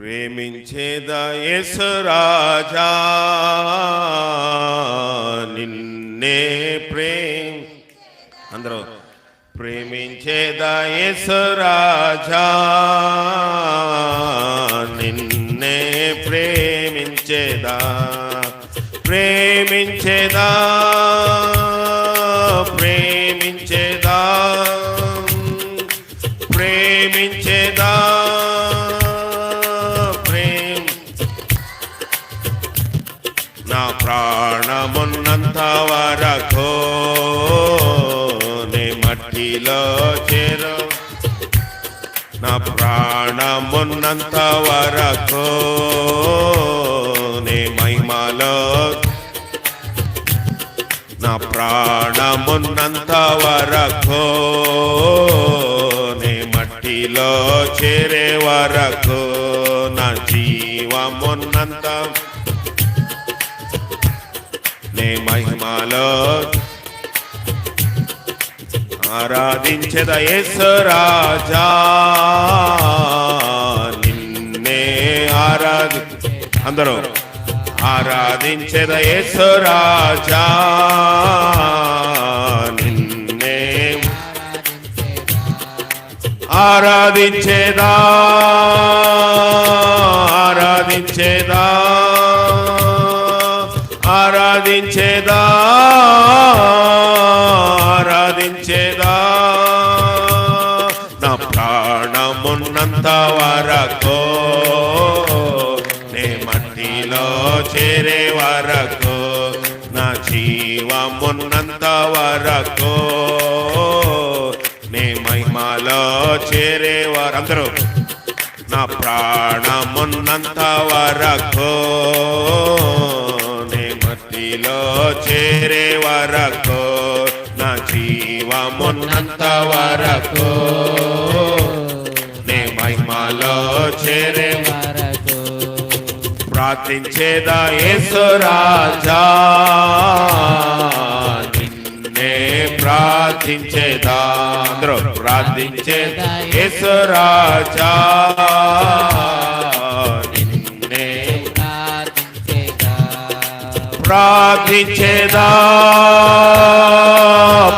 ప్రేమించేదయసరాజా నిన్నే ప్రేమ్ అందరూ ప్రేమించేదయసరాజా నిన్నే ప్రేమించేదా ప్రేమించేదా ప్రేమించేదా ప్రేమించ మట్టిలో చేరు. నా ప్రాణమున్నంత వరకు నే మహిమలో నా ప్రాణమున్నంత వరకు నే మట్టిలో చేరే వరకు నా జీవమున్నంత నే మహిమలో ఆరాధించద రాజా. నిన్నే ఆరాధి అందరూ ఆరాధించద రాజా. నిన్నే ఆరాధించేదా. ప్రాణమున్నంత వరకు నే మట్టిలో చేరే వరకు నా జీవమున్నంత వరకు నే మహిమలో చేరే వారందరూ నా ప్రాణమున్నంత వరకు నే మట్టిలో చేరే వరకు నా జీవమున్నంత వరకు నే మహిమలో చేరే వరకు ప్రార్థించేదా యేసు నిన్నే ప్రార్థించేదా. అందరూ ప్రార్థించేదా యేసు ప్రార్థించేదా?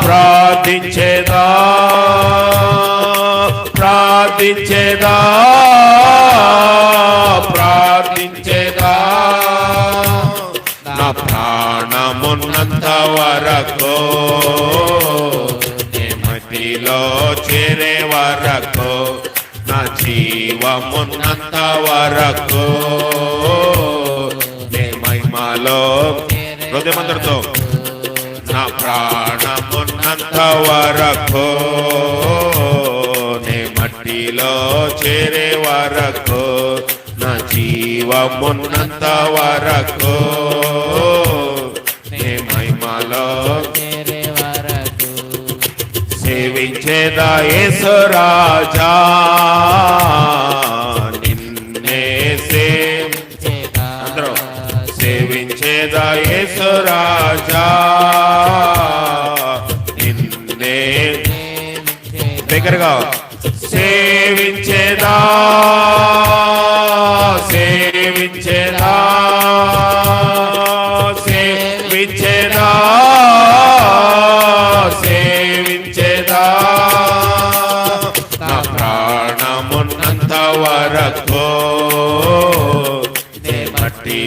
ప్రార్థించేదా? ప్రార్థించేదా? ప్రార్థించేదా? నా ప్రాణమున్నంత వరకు నే చేరే వరకు నా జీవమున్నంత వరకు మహిమలో హృదయమందరితో నా ప్రాణమున్నంత వరకు నే మట్టిలో చేరే వరకు నా జీవమున్నంత వరకు నే మహిమలో సేవించేదా యేసు రాజా. యేసు రాజా. నిన్నే దగ్గరగా సేవించేదా సేవించేదా.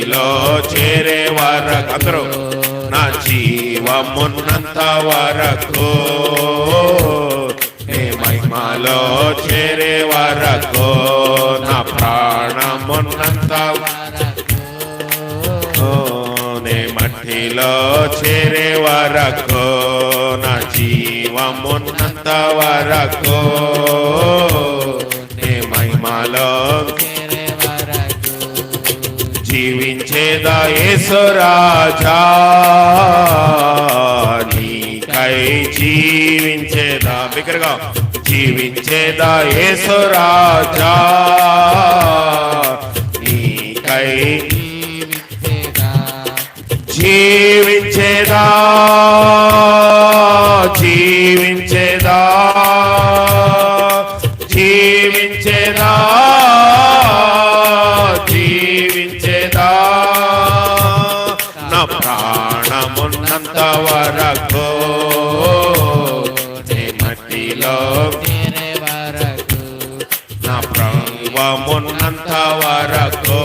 నీలో చేరే వరకు అందరూ నా జీవమున్నంత వరకు. నీ మహిమలో చేరే వరకు నా ప్రాణమున్నంత ఓ, నే మట్టిలో చేరే వరకు నా జీవమున్నంత వరకు. నే మహిమలో జీవించేదా యేసు రాజా? నీకై జీవించేదా? బిగ్గరగా జీవించేదా యేసు రాజా? నీకై జీవించేదా? జీవించేదా? వరకు మట్టిలో చేరే వరకు నా ప్రాంగమున్నంత వరకు.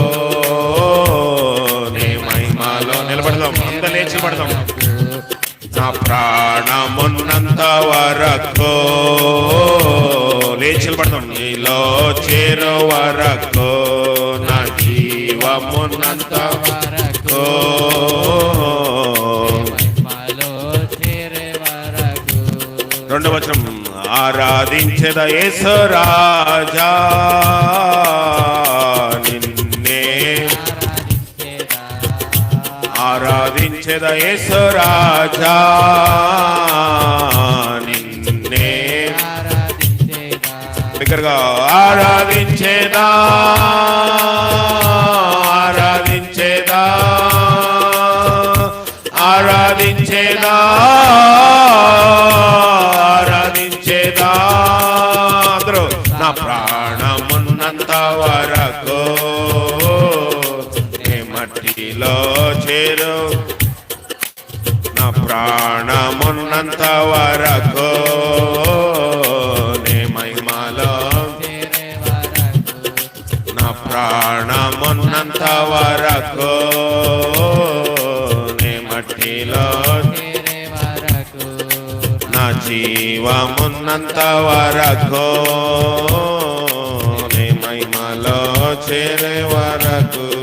నే మహిమలో నిలబడదాం. అంత లేచి పడదాం నా ప్రాణమున్నంత వరకు. లేచి పడదాం నీలో చేరు వరకు. నా జీవమున్నంత వరకు. రెండవ వచనం ఆరాధించద రాజా నిన్నే ఆరాధించద రాజా నిన్నే దగ్గరగా ఆరాధించేదా ఆరాధించేదా ఆరాధించేదా ప్రాణమున్నంత వరకు నీ మట్టిలో చేరు? నా ప్రాణమున్నంత వరకు నీ మహిమలో నా ప్రాణమున్నంత వరకు నీ మట్టిలో నా జీవమున్నంత వరకు చేరే వరకు